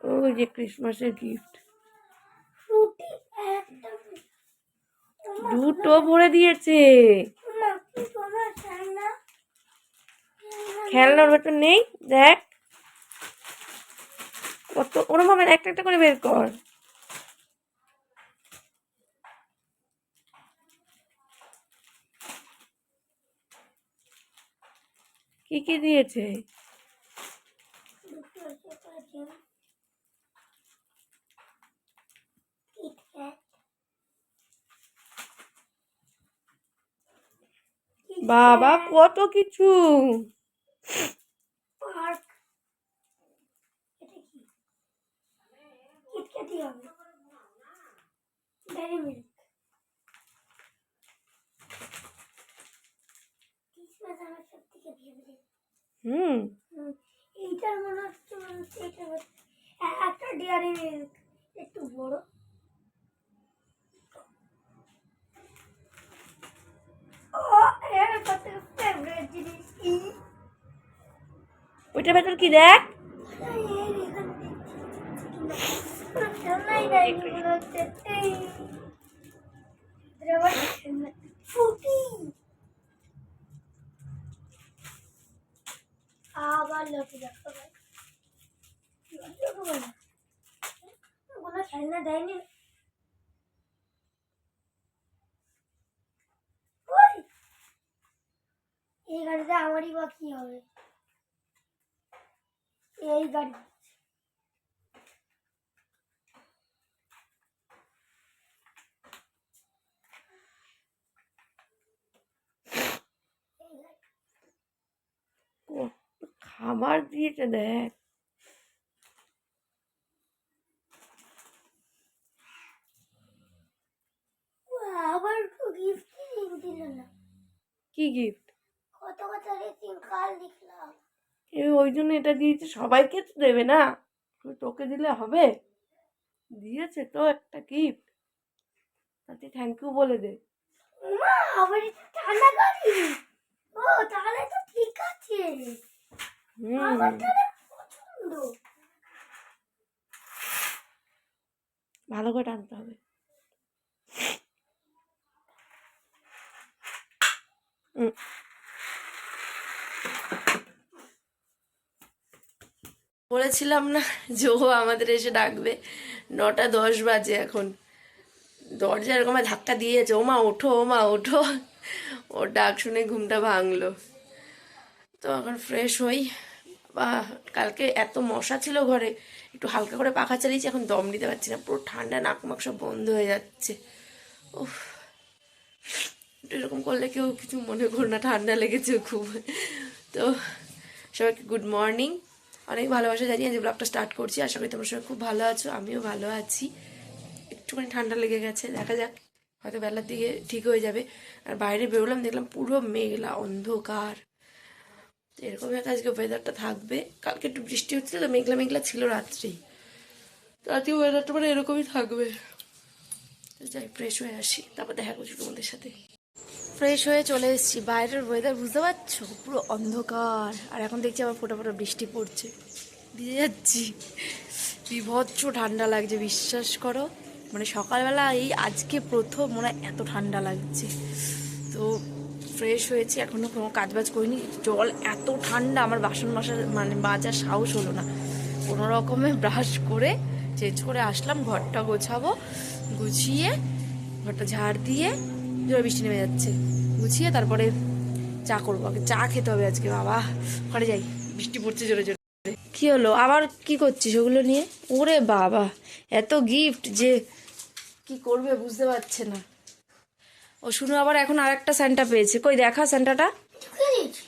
ওই যে ক্রিসমাসের গিফট দুটো ভরে দিয়েছে। খেলনার ভেতর নেই। দেখ। কত ওরম হবে একটা একটা করে বের কর। কি কি দিয়েছে? এসে করেছে কিটক্যাট বাবা কত কিছু পার্ক এটা কি কিটক্যাটই হবে ডেয়ারি মিল্ক ক্রিসমাস আমার সব থেকে ফেভারিট হুম এইটার মনে হচ্ছে মনে হচ্ছে এটা হচ্ছে এ- একটা ডেয়ারি মিল্ক একটু বড় ও এর সব থেকে ফেভারিট জিনিস কি ওইটার ভেতর কি দেখ আবার দেয়নি! এই আমারই বা কি হবে এই গাড়ি। খাবার দিয়েছে দেখ। আবার গিফট দিল না। কি গিফট কত কত রেসিং কাল দেখলাম। ওই জন্য এটা দিয়েছে। সবাইকে তো দেবে না। তোকে দিলে হবে। দিয়েছে তো একটা গিফট তাতে থ্যাংক ইউ বলে দে। মা আবার এটা ঠান্ডা ও তাহলে তো ঠিক আছে। ভালো করে টানতে হবে। হুম। বলেছিলাম না যে ও আমাদের এসে ডাকবে। নটা দশ বাজে এখন। দরজা এরকম ধাক্কা দিয়েছে। ও মা ওঠো ও মা ওঠো। ওর ডাক শুনে ঘুমটা ভাঙলো। তো এখন ফ্রেশ হই। বা, কালকে এত মশা ছিল ঘরে। একটু হালকা করে পাখা চালিয়েছি, এখন দম নিতে পারছি না। পুরো ঠান্ডা, নাক মাক সব বন্ধ হয়ে যাচ্ছে। একটু এরকম করলে কেউ কিছু মনে করো না, ঠান্ডা লেগেছে খুব। তো সবাইকে গুড মর্নিং অনেক ভালোবাসা জানিয়ে যে ব্লগটা স্টার্ট করছি। আশা করি তোমরা সবাই খুব ভালো আছো, আমিও ভালো আছি। একটুখানি ঠান্ডা লেগে গেছে, দেখা যাক, হয়তো বেলার দিকে ঠিক হয়ে যাবে। আর বাইরে বেরোলাম, দেখলাম পুরো মেঘলা অন্ধকার। তো এরকমই একটা আজকে ওয়েদারটা থাকবে। কালকে একটু বৃষ্টি হচ্ছিল, তো মেঘলা মেঘলা ছিল রাত্রেই তো আজকে ওয়েদারটা মানে এরকমই থাকবে। যাই ফ্রেশ হয়ে আসি, তারপর দেখা করছি তোমাদের সাথে। ফ্রেশ হয়ে চলে এসেছি। বাইরের ওয়েদার বুঝতে পারছ? পুরো অন্ধকার। আর এখন দেখছি আবার ফোটা ফোটা বৃষ্টি পড়ছে। ভিজে যাচ্ছি। বিভৎস ঠান্ডা লাগছে, বিশ্বাস করো। মানে সকালবেলা এই আজকে প্রথম মনে এত ঠান্ডা লাগছে। তো ফ্রেশ হয়েছি এখনও কোনো কাজ বাজ করিনি। জল এত ঠান্ডা, আমার বাসন মাসার মানে বাজার সাহস হলো না। কোনো রকমে ব্রাশ করে চেঞ্জ করে আসলাম, ঘরটা গোছাবো, গুছিয়ে, ঘরটা ঝাড় দিয়ে জোরে বৃষ্টি নেমে যাচ্ছে। গুছিয়ে তারপরে চা করব। আগে চা খেতে হবে আজকে, বাবা। ঘরে যাই। বৃষ্টি পড়ছে জোরে জোরে। কি হলো? আবার কি করছিস ওগুলো নিয়ে? ওরে বাবা, এত গিফট যে কি করবে বুঝতে পারছে না। ও শুনো, আবার এখন আর একটা স্যান্টা পেয়েছে। কই, দেখা স্যান্টাটা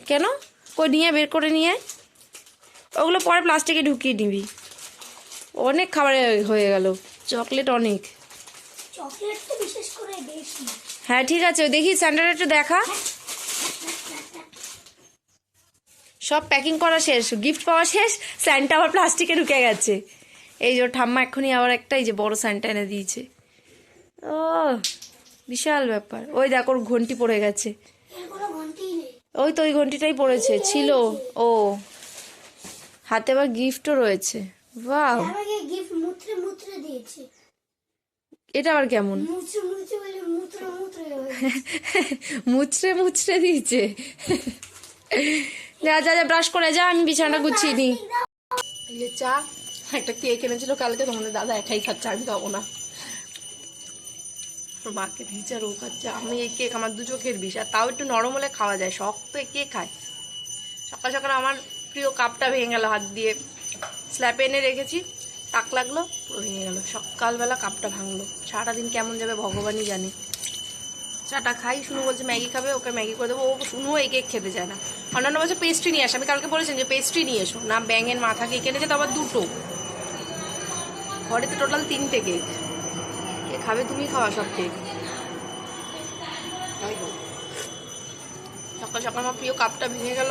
কেন? কই, নিয়ে, বের করে নিয়ে ওগুলো পরে প্লাস্টিকে ঢুকিয়ে নিবি। অনেক খাবারে হয়ে গেল। চকলেট অনেক। চকলেট তো বিশেষ করে বেশি। হ্যাঁ ঠিক আছে দেখি স্যান্টাটা একটু দেখা। সব প্যাকিং করা শেষ গিফট পাওয়া শেষ স্যান্টা আবার প্লাস্টিকে ঢুকে গেছে। এই যে ঠাম্মা এক্ষুনি আবার একটা যে বড় স্যান্টা এনে দিয়েছে। ও, বিশাল ব্যাপার। ওই দেখ, ওর ঘন্টি পড়ে গেছে। ওই তো ওই ঘন্টিটাই পড়েছে, ছিল, ও। হাতে আবার গিফটও রয়েছে। বাহ আমাকে গিফট মুত্রে মুত্রে দিয়েছে এটা আবার কেমন? মুচড়ে মুচড়ে দিয়েছে। যা যা যা ব্রাশ করে যা আমি বিছানাটা গুছিয়ে নিই। চা একটা কেক এনেছিল কালকে তোমাদের দাদা একাই খাচ্ছে আমি খাব না। ওর মাকে দিয়েছে আর ও খাচ্ছে আমি এই কেক আমার দু চোখের বিষ আর তাও একটু নরম হলে খাওয়া যায় শক্ত এই কে খায়। সকাল সকাল আমার প্রিয় কাপটা ভেঙে গেল হাত দিয়ে। স্ল্যাপে এনে রেখেছি। টাক লাগল পুরো ভেঙে গেল। সকালবেলা কাপটা ভাঙলো। সারাটা দিন কেমন যাবে ভগবানই জানে। চাটা খাই, শুনু বলছে ম্যাগি খাবে, ওকে ম্যাগি করে দেবো। ও শুনু এই কেক খেতে চায় না। অন্যান্য বছর পেস্ট্রি নিয়ে আসে। আমি কালকে বলেছেন যে পেস্ট্রি নিয়ে এসো। না ব্যাঙের মাথা কেক এনেছে তো আবার দুটো। ঘরে তো টোটাল তিনটে কেক। কে খাবে তুমি খাওয়া সব কেক। সকাল সকাল আমার প্রিয় কাপটা ভেঙে গেল।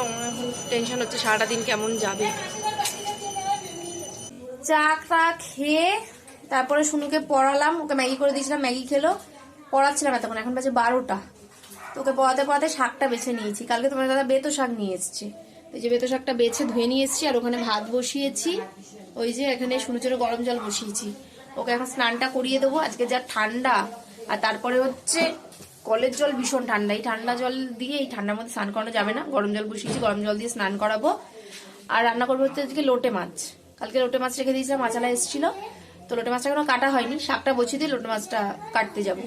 টেনশন হচ্ছে সারাটা দিন কেমন যাবে। চা টা খেয়ে তারপরে শুনুকে পড়ালাম। ওকে ম্যাগি করে দিয়েছিলাম, ম্যাগি খেলো। পড়াচ্ছিলাম এতক্ষণ, এখন বাজে বারোটা। তো ওকে পড়াতে পড়াতে শাকটা বেছে নিয়েছি। কালকে তোমার দাদা বেতো শাক নিয়ে এসছে। ওই যে বেতো শাকটা বেছে ধুয়ে নিয়ে এসছি, আর ওখানে ভাত বসিয়েছি। ওই যে এখানে শুনুচুরে গরম জল বসিয়েছি। ওকে এখন স্নানটা করিয়ে দেবো। আজকে যা ঠান্ডা, আর তারপরে হচ্ছে কলের জল ভীষণ ঠান্ডা। এই ঠান্ডা জল দিয়ে এই ঠান্ডার মধ্যে স্নান করানো যাবে না। গরম জল বসিয়েছি, গরম জল দিয়ে স্নান করাবো। আর রান্না করব হচ্ছে আজকে লোটে মাছ। কালকে লোটে মাছ রেখে দিয়েছিলাম মাছালা এসেছিল। তো লোটে মাছটা এখনও কাটা হয়নি, শাকটা বসিয়ে দিয়ে লোটে মাছটা কাটতে যাব।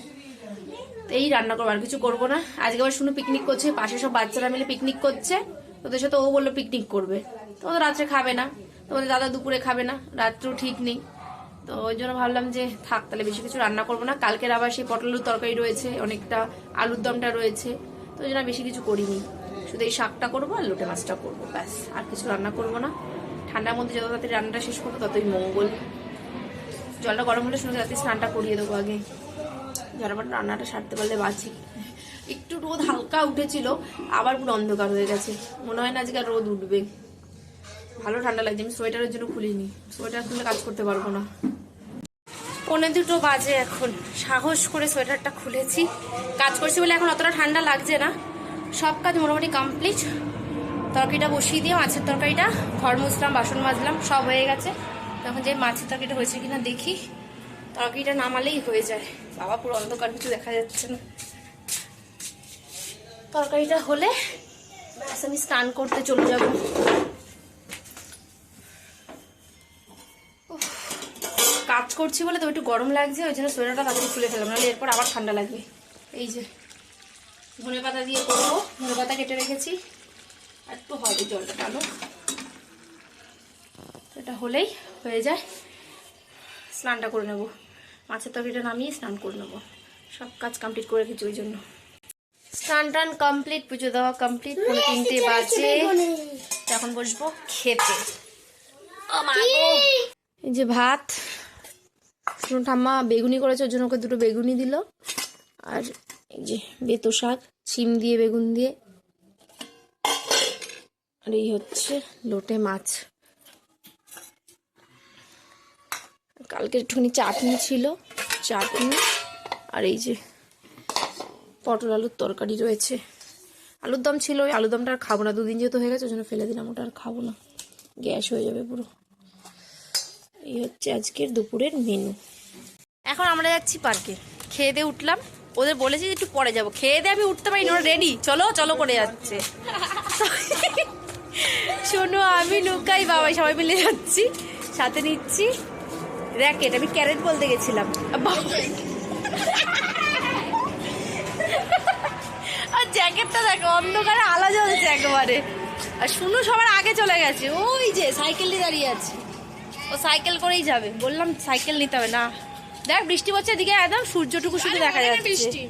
তো এই রান্না করব, আর কিছু করব না। আজকে আবার শুনে পিকনিক করছে, পাশে সব বাচ্চারা মিলে পিকনিক করছে। তোদের সাথে ও বলল পিকনিক করবে। তো ওদের রাত্রে খাবে না। তোমাদের দাদা দুপুরে খাবে না, রাত্রেও ঠিক নেই। তো ওই জন্য ভাবলাম যে, থাক, তাহলে বেশি কিছু রান্না করব না। কালকের আবার সেই পটলের তরকারি রয়েছে, অনেকটা আলুর দমটা রয়েছে। তো ওই জন্য বেশি কিছু করিনি। শুধু এই শাকটা করব আর লোটে মাছটা করব, ব্যাস। আর কিছু রান্না করব না। ঠান্ডার মধ্যে যত তাড়াতাড়ি রান্নাটা শেষ করব ততই মঙ্গল। জলটা গরম হলে শুনে রাতে স্নানটা করিয়ে দেবো আগে। ঝটাপট রান্নাটা সারতে পারলে বাঁচি। একটু রোদ হালকা উঠেছিল, আবার পুরো অন্ধকার হয়ে গেছে। মনে হয় না আজকে রোদ উঠবে। ভালো ঠান্ডা লাগছে, আমি সোয়েটারের জন্য খুলিনি। সোয়েটার খুলে কাজ করতে পারব না। পৌনে দুটো বাজে এখন। সাহস করে সোয়েটারটা খুলেছি। কাজ করছি বলে এখন অতটা ঠান্ডা লাগছে না। সব কাজ মোটামুটি কমপ্লিট তরকারিটা বসিয়ে দিয়ে মাছের তরকারিটা ঘর মুছলাম বাসন মাজলাম, সব হয়ে গেছে। তখন যে মাছের তরকারিটা হয়েছে কিনা দেখি। তরকারিটা নামালেই হয়ে যায়। বাবা, পুরো অন্ধকার, কিছু দেখা যাচ্ছে না। তরকারিটা হলে ব্যাস, আমি স্নান করতে চলে যাব। কাজ করছি বলে তো একটু গরম লাগছে, ওই জন্য সোয়েটারটা তাড়াতাড়ি খুলে ফেলাম নাহলে এরপর আবার ঠান্ডা লাগবে। এই যে ধনে পাতা দিয়ে করব ধনে পাতা কেটে রেখেছি। একটু হবে জলটা কালো এটা হলেই হয়ে যায়। স্নানটা করে নেব। মাছের তরকারিটা নামিয়ে স্নান করে নেব। সব কাজ কমপ্লিট করে রেখেছি ওই জন্য। স্নান টান কমপ্লিট পুজো দেওয়া কমপ্লিট তিনটে বাজে। এখন বসবো খেতে। এই যে ভাত। শুনুন ঠাম্মা, বেগুনি করেছে, ওর জন্য ওকে দুটো বেগুনি দিল। আর এই যে বেতো শাক শিম দিয়ে বেগুন দিয়ে। আর এই হচ্ছে লোটে মাছ। কালকে একটুখানি চাটনি ছিল, চাটনি আর এই যে পটল আলুর তরকারি রয়েছে। আলুর দম ছিল, ওই আলুর দমটা আর খাব না, দুদিন যেহেতু হয়ে গেছে, ওই জন্য ফেলে দিলাম, ওটা আর খাব না। গ্যাস হয়ে যাবে পুরো। এই হচ্ছে আজকের দুপুরের মেনু এখন আমরা যাচ্ছি পার্কে। খেয়ে দিয়ে উঠলাম। ওদের বলেছি যে একটু পরে যাব। খেয়ে দিয়ে আমি উঠতে পারিনি, ওরা রেডি চলো চলো করে যাচ্ছে। শোনো আমি লুকাই বাবাই সবাই মিলে যাচ্ছি সাথে নিচ্ছি র্যাকেট আমি ক্যারেট বলতে গেছিলাম। বাবা আর জ্যাকেটটা দেখো অন্ধকারে আলো জ্বলছে একেবারে। আর শুনু সবার আগে চলে গেছে। ওই যে সাইকেল নিয়ে দাঁড়িয়ে আছে। ও সাইকেল করেই যাবে। বললাম সাইকেল নিতে হবে। না দেখ বৃষ্টি পড়ছে এদিকে একদম সূর্যটুকু শুধু দেখা যাচ্ছে।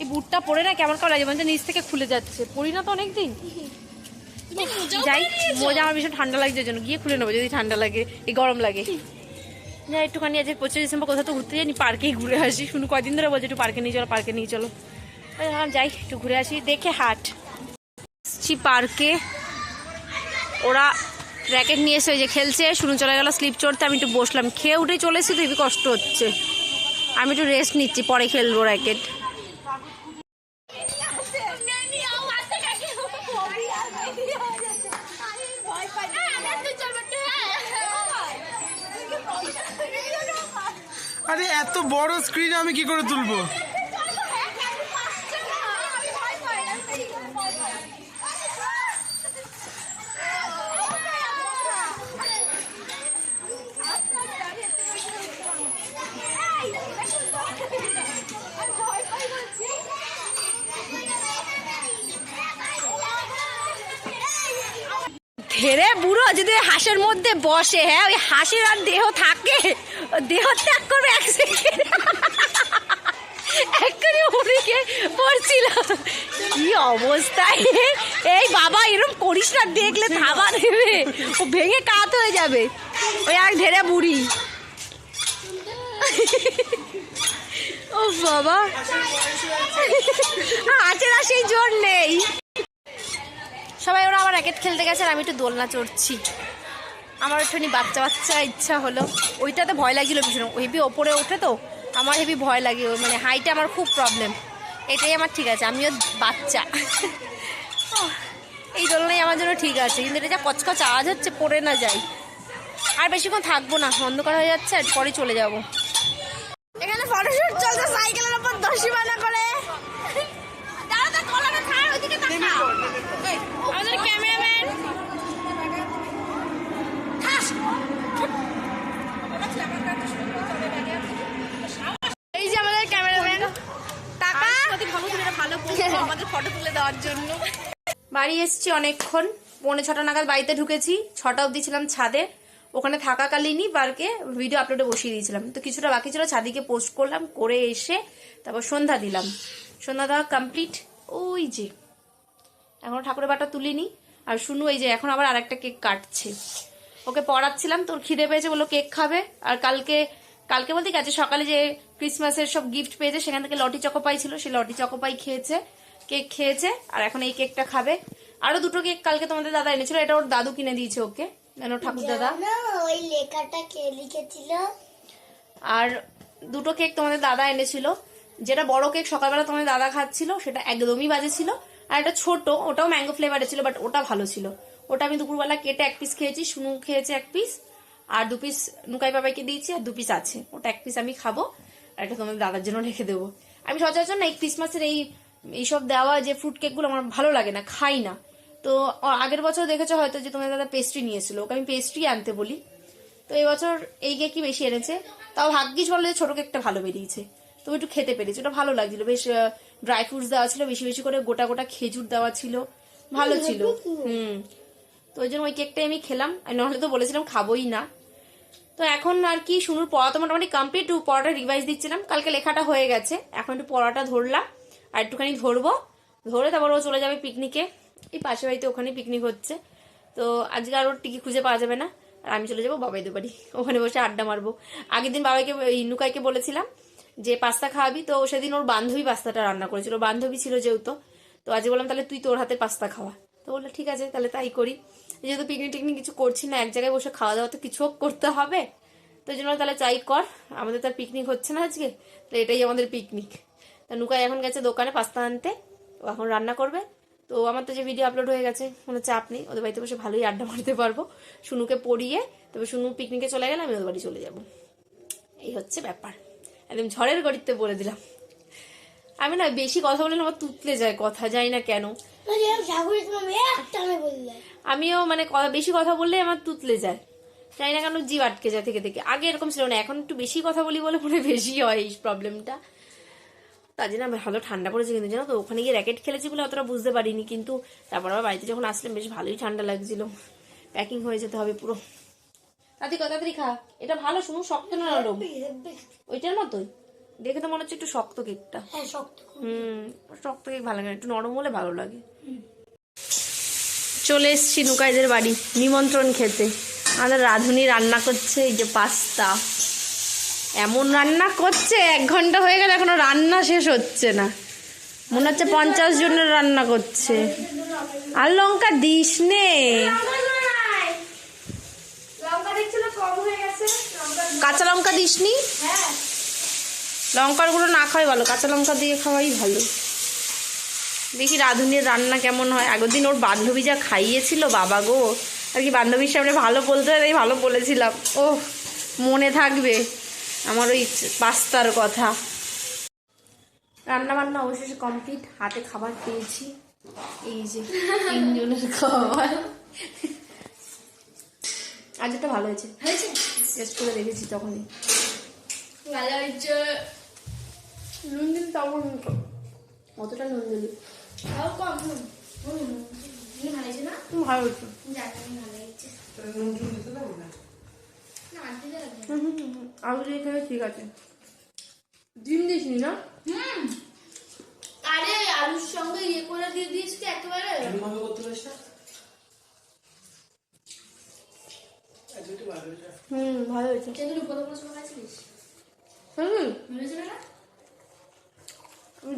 এই বুটটা পরে না কেমন কেমন লাগে মানে নিচ থেকে খুলে যাচ্ছে। পড়ি না তো অনেকদিন? যাই মোজা আমার ভীষণ ঠান্ডা লাগছে জন্য গিয়ে খুলে নেব যদি ঠান্ডা লাগে এই গরম লাগে। না একটুখানি আজ পঁচিশ ডিসেম্বর কোথাও তো ঘুরতে যাইনি পার্কেই ঘুরে আসি। শুনু কয়দিন ধরে বলছে একটু পার্কে নিয়ে চলো পার্কে নিয়ে চলো। ভাবলাম যাই একটু ঘুরে আসি দেখে হাট। আসছি পার্কে। ওরা র্যাকেট নিয়ে এসে যে খেলছে শুনু চলে গেল স্লিপ চড়তে আমি একটু বসলাম। খেয়ে উঠে চলে এসেছি তো কষ্ট হচ্ছে। আমি একটু রেস্ট নিচ্ছি পরে খেলব র্যাকেট আরে, এত বড় স্ক্রিন আমি কি করে তুলবো? ধেরে বুড়ো যদি হাঁসের মধ্যে বসে হ্যাঁ? ওই হাসির আর দেহ থাকে? দেহ ত্যাগ করবে এক সেকেন্ড এক্ষুনি উড়িকে পড়ছিল কি অবস্থায় এই বাবা এরকম করিস না, দেখলে থাবা দেবে। ও ভেঙে কাত হয়ে যাবে। ওই এক ধেরে বুড়ি। ও বাবা। আছে না সেই জোর নেই সবাই, ওরা আবার র্যাকেট খেলতে গেছে আর আমি একটু দোলনা চড়ছি। আমার একটুখানি বাচ্চা বাচ্চা ইচ্ছা হলো। ওইটাতে ভয় লাগছিল ভীষণ। হেভি ওপরে ওঠে তো, আমার হেভি ভয় লাগে মানে হাইটে আমার খুব প্রবলেম এটাই আমার ঠিক আছে, আমিও বাচ্চা। এই দোলনাই আমার জন্য ঠিক আছে, কিন্তু এটা যা কচকচ আওয়াজ হচ্ছে, পড়ে না যাই। আর বেশিক্ষণ থাকব না, অন্ধকার হয়ে যাচ্ছে, আর পরে চলে যাব। এখানে ফটোশুট চলছে সাইকেলের উপর দশি বানা করে দাঁড়া দাঁড়া কলাটা ছাড় ওইদিকে তাকা আমাদের ক্যামেরাম্যান এই যে আমাদের ক্যামেরাম্যান টাকা ভালো আমাদের ফটো তুলে দেওয়ার জন্য। বাড়ি এসেছি অনেকক্ষণ। পৌনে ছটা নাগাদ বাড়িতে ঢুকেছি। ছটা অবধি ছিলাম ছাদে। ওখানে থাকাকালীনই বারকে ভিডিও আপলোডে বসিয়ে দিয়েছিলাম। তো কিছুটা বাকি ছিল, ছাদিকে পোস্ট করলাম, করে এসে তারপর সন্ধ্যা দিলাম। সন্ধ্যা দেওয়া কমপ্লিট ওই যে, এখনও ঠাকুরের বাটা তুলিনি। আর শুনু, এই যে এখন আবার আরেকটা কেক কাটছে। ওকে পড়াচ্ছিলাম, তোর খিদে পেয়েছে বলল কেক খাবে। আর কালকে কালকে বলতে আছে সকালে যে ক্রিসমাসের সব গিফট পেয়েছে। সেখান থেকে লটি চকোপাই ছিল সেই লটি চকোপাই খেয়েছে কেক খেয়েছে আর এখন এই কেকটা খাবে। আরও দুটো কেক কালকে তোমাদের দাদা এনেছিল এটা ওর দাদু কিনে দিয়েছে ওকে কেন ঠাকুর দাদা। ওই লেখাটা কে লিখেছিল? আর দুটো কেক তোমাদের দাদা এনেছিল যেটা বড় কেক সকালবেলা তোমাদের দাদা খাচ্ছিল সেটা একদমই বাজে ছিল। আর একটা ছোট ওটাও ম্যাঙ্গো ফ্লেভারে ছিল বাট ওটা ভালো ছিল। ওটা আমি দুপুরবেলা কেটে এক পিস খেয়েছি সুনু খেয়েছে এক পিস আর দু পিস নুকাই বাবাইকে দিয়েছি আর দু পিস আছে। ওটা এক পিস আমি খাব। একটা তোমাদের দাদার জন্য রেখে দেবো। আমি সচরাচর না এই ক্রিসমাসের এই, এইসব দেওয়া যে ফ্রুট কেকগুলো আমার ভালো লাগে না, খাই না। তো আগের বছর দেখেছ হয়তো যে তোমাদের দাদা পেস্ট্রি নিয়েছিল ওকে আমি পেস্ট্রি আনতে বলি। তো এবছর এই কেকই বেশি এনেছে। তাও ভাগ্যিস বললে ছোট কেকটা ভালো বেরিয়েছে। তুমি একটু খেতে পেরেছি ওটা ভালো লাগছিল। বেশ ড্রাই ফ্রুটস দেওয়া ছিল, বেশি বেশি করে গোটা গোটা খেজুর দেওয়া ছিল। ভালো ছিল, হুম। তো ওই জন্য ওই কেকটাই আমি খেলাম। আর নাহলে তো বলেছিলাম খাবোই না। তো এখন আর কি শুনুর পড়া তো মোটামুটি কমপ্লিট পড়াটা রিভাইজ দিচ্ছিলাম। কালকে লেখাটা হয়ে গেছে। এখন একটু পড়াটা ধরলাম আর একটুখানি ধরবো। ধরে তারপর ও চলে যাবে পিকনিকে এই পাশে বাড়িতে ওখানে পিকনিক হচ্ছে। তো আজকে আর ওর টিকি খুঁজে পাওয়া যাবে না। আর আমি চলে যাব বাবাইদের বাড়ি ওখানে বসে আড্ডা মারবো। আগের দিন বাবাইকে ইনুকাইকে বলেছিলাম যে, পাস্তা খাওয়াবি? তো সেদিন ওর বান্ধবী পাস্তাটা রান্না করেছিল। বান্ধবী ছিল যেহেতু। তো আজকে বললাম, তাহলে তুই তোর হাতে পাস্তা খাওয়া। তো বলল, ঠিক আছে, তাহলে তাই করি। যেহেতু পিকনিক টিকনিক কিছু করছি না, এক জায়গায় বসে খাওয়া দাওয়া তো কিছু করতে হবে। তো জন্য তাহলে চাই কর, আমাদের তো পিকনিক হচ্ছে না আজকে, তো এটাই আমাদের পিকনিক তা নুকাই এখন গেছে দোকানে পাস্তা আনতে, ও এখন রান্না করবে। তো আমার তো যে ভিডিও আপলোড হয়ে গেছে, কোনো চাপ নেই, ওদের বাড়িতে বসে ভালোই আড্ডা মারতে পারব। শুনুকে পড়িয়ে তবে শুনু পিকনিকে চলে গেলে আমি ওদের বাড়ি চলে যাব। এই হচ্ছে ব্যাপার। একদম ঝড়ের গড়িতে বলে দিলাম। আমি না বেশি কথা বললে না আমার তুতলে যায় কথা যাই না কেন? আমি আমিও মানে বেশি কথা বললে আমার তুতলে যায়। জানি না কেন জিভ আটকে যায় থেকে থেকে। আগে এরকম ছিল না এখন একটু বেশি কথা বলি বলে মনে বেশি হয় এই প্রবলেমটা তার জন্য আমার ভালো ঠান্ডা পড়েছে কিন্তু জানো তো ওখানে গিয়ে র্যাকেট খেলেছি বলে অতটা বুঝতে পারিনি কিন্তু তারপর আবার বাড়িতে যখন আসলাম বেশ ভালোই ঠান্ডা লাগছিল। প্যাকিং হয়ে যেতে হবে পুরো। তাড়াতাড়ি তাড়াতাড়ি খা। এটা ভালো শুনুন শক্ত না ওইটার মতোই। দেখে তো মনে হচ্ছে একটু শক্ত কেকটা। হ্যাঁ শক্ত। হুম শক্ত কেক ভালো লাগে না, একটু নরম হলে ভালো লাগে। চলে এসছি নুকাইদের বাড়ি নিমন্ত্রণ খেতে। আমাদের রাঁধুনি রান্না করছে এই যে পাস্তা। এমন রান্না করছে এক ঘণ্টা হয়ে গেল এখনও রান্না শেষ হচ্ছে না। মনে হচ্ছে পঞ্চাশ জনের রান্না করছে। আর লঙ্কা দিস নে। কাঁচা লঙ্কা দিসনি? লঙ্কার গুঁড়ো না খাওয়াই ভালো কাঁচা লঙ্কা দিয়ে খাওয়াই ভালো। দেখি রাঁধুনির রান্না কেমন হয়। আগের দিন ওর বান্ধবী যা খাইয়েছিল বাবা গো আর কি বান্ধবীর সামনে ভালো বলতে হয় তাই ভালো বলেছিলাম। ও মনে থাকবে আমার ওই পাস্তার কথা। রান্না বান্না অবশেষে কমপ্লিট। হাতে খাবার পেয়েছি। এই যে তিনজনের খাবার। আজ এটা ভালো হয়েছে। হয়েছে? টেস্ট করে দেখেছি তখনই। ভালো হয়েছে। নুন দিন তখন অতটা নুন দিলি তাও কম নুন। নুন নুন। নুন ভালো হয়েছে না ভালো হয়েছে জানি ভালো হয়েছে না? আনতে হুম হুম হুম, হুম। আলু দিয়ে খেলে ঠিক আছে। ডিম দিসনি না? হুম। আরে আলুর সঙ্গে ইয়ে করে দিয়ে দিয়েছি তো একেবারে। হুম ভালো হয়েছে। সেগুলো কত বছর খাচ্ছিস হুম ভেবেছিল না?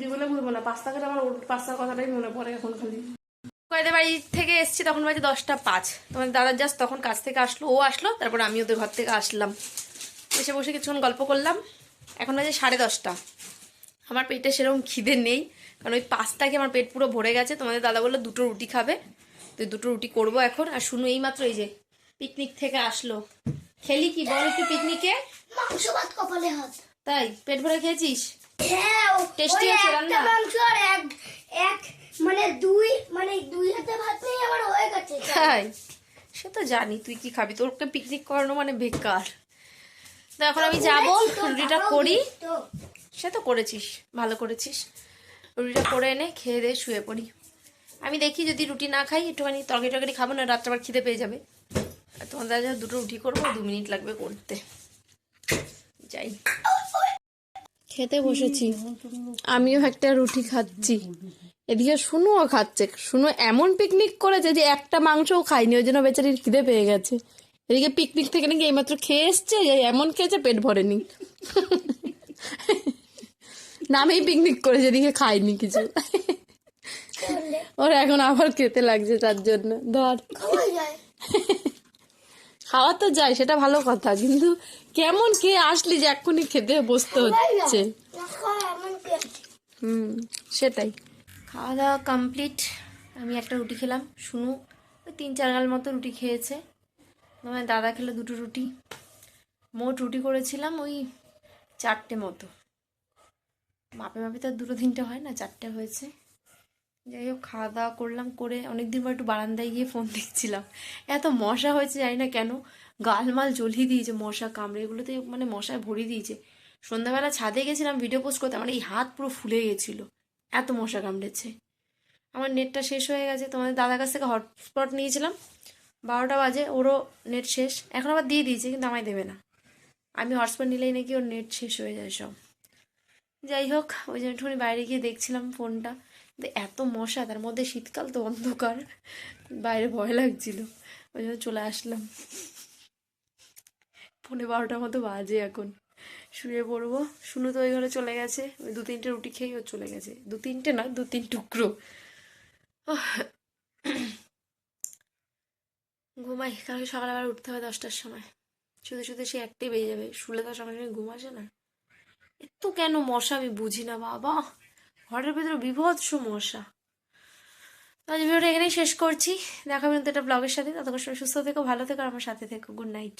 জীবনে ভুলবো না। পাস্তা খেলে আমার ওর পাস্তার কথাটাই মনে পড়ে এখন খালি। কয়েদের বাড়ি থেকে এসছি তখন বাজে দশটা পাঁচ। তোমার দাদার জাস্ট তখন কাছ থেকে আসলো ও আসলো তারপর আমি ওদের ঘর থেকে আসলাম। এসে বসে কিছুক্ষণ গল্প করলাম। এখন বাজে সাড়ে দশটা। আমার পেটে সেরকম খিদে নেই কারণ ওই পাস্তাকে আমার পেট পুরো ভরে গেছে? তোমাদের দাদা বলল দুটো রুটি খাবে। তো দুটো রুটি করব এখন। আর শুনু এই মাত্র এই যে পিকনিক থেকে আসলো। খেলি কি? বল একটু পিকনিকে তাই? পেট ভরে খেয়েছিস? হ্যাঁ আছে একটা রান্না? মাংস আর এক এক মানে দুই মানে দুই হাতে ভাত নেই আমার হয়ে গেছে। তাই সে তো জানি তুই কি খাবি? তোরকে পিকনিক করানো মানে বেকার। তো এখন আমি যাব রুটিটা করি। সে তো করেছিস ভালো করেছিস। রুটিটা করে এনে খেয়ে দিয়ে শুয়ে পড়ি। আমি দেখি যদি রুটি না খাই একটুখানি তরকারি টরকারি খাব না রাত্রে আবার খিদে পেয়ে যাবে। আর তোমাদের দুটো রুটি করব দু মিনিট লাগবে করতে। যাই। খেতে বসেছি। আমিও একটা রুটি খাচ্ছি। এদিকে শুনুও খাচ্ছে শুনু এমন পিকনিক করেছে যে একটা মাংসও খায়নি ওই জন্য বেচারির খিদে পেয়ে গেছে। এদিকে পিকনিক থেকে নাকি এইমাত্র খেয়ে এসছে এমন খেয়েছে পেট ভরেনি। নামেই পিকনিক করেছে এদিকে খায়নি কিছু। ওর এখন আবার খেতে লাগছে তার জন্য ধর। খাওয়া তো যায়, সেটা ভালো কথা, কিন্তু কেমন খেয়ে আসলি যে এক্ষুনি খেতে বসতে হচ্ছে? কি? হুম, সেটাই। খাওয়া দাওয়া কমপ্লিট আমি একটা রুটি খেলাম। শুনু, ওই তিন চার গাল মতো রুটি খেয়েছে। আমার দাদা খেলো দুটো রুটি। মোট রুটি করেছিলাম ওই চারটে মতো। মাপে মাপে তো দুটো তিনটে হয় না, চারটে হয়েছে। যাই হোক খাওয়া দাওয়া করলাম, করে অনেকদিন পর একটু বারান্দায় গিয়ে ফোন দেখছিলাম। এত মশা হয়েছে জানি না কেন। গালমাল জ্বলিয়ে দিয়েছে মশা কামড়ে, এগুলোতে মানে মশায় ভরিয়ে দিয়েছে। সন্ধ্যাবেলা ছাদে গেছিলাম ভিডিও পোস্ট করতে, আমার এই হাত পুরো ফুলে গেছিল। এত মশা কামড়েছে। আমার নেটটা শেষ হয়ে গেছে, তোমাদের দাদার কাছ থেকে হটস্পট নিয়েছিলাম। বারোটা বাজে, ওরও নেট শেষ। এখন আবার দিয়ে দিয়েছে, কিন্তু আমায় দেবে না। আমি হটস্পট নিলেই নাকি ওর নেট শেষ হয়ে যায় সব। যাই হোক ওই জন্য একটুখানি বাইরে গিয়ে দেখছিলাম ফোনটা এত মশা, তার মধ্যে শীতকাল তো অন্ধকার। বাইরে ভয় লাগছিল, ওই জন্য চলে আসলাম। পনেরো বারোটার মতো বাজে এখন। শুয়ে পড়ব। শুনু তো ওই ঘরে চলে গেছে। ওই দু তিনটে রুটি খেয়েই ও চলে গেছে। দু তিনটে না, দু তিন টুকরো। ঘুমাই কালকে সকালে আবার উঠতে হবে দশটার সময়। শুধু শুধু সে একটাই বেজে যাবে। শুলে তো সঙ্গে সঙ্গে ঘুম আসে না। এত কেন মশা আমি বুঝি না, বাবা। ঘরের ভেতরে বিভৎস তো আজ ভিডিওটা এখানেই শেষ করছি। দেখা পর্যন্ত এটা ব্লগের সাথে। ততক্ষণ সুস্থ থেকো, ভালো থেকো আমার সাথে থেকো। Good night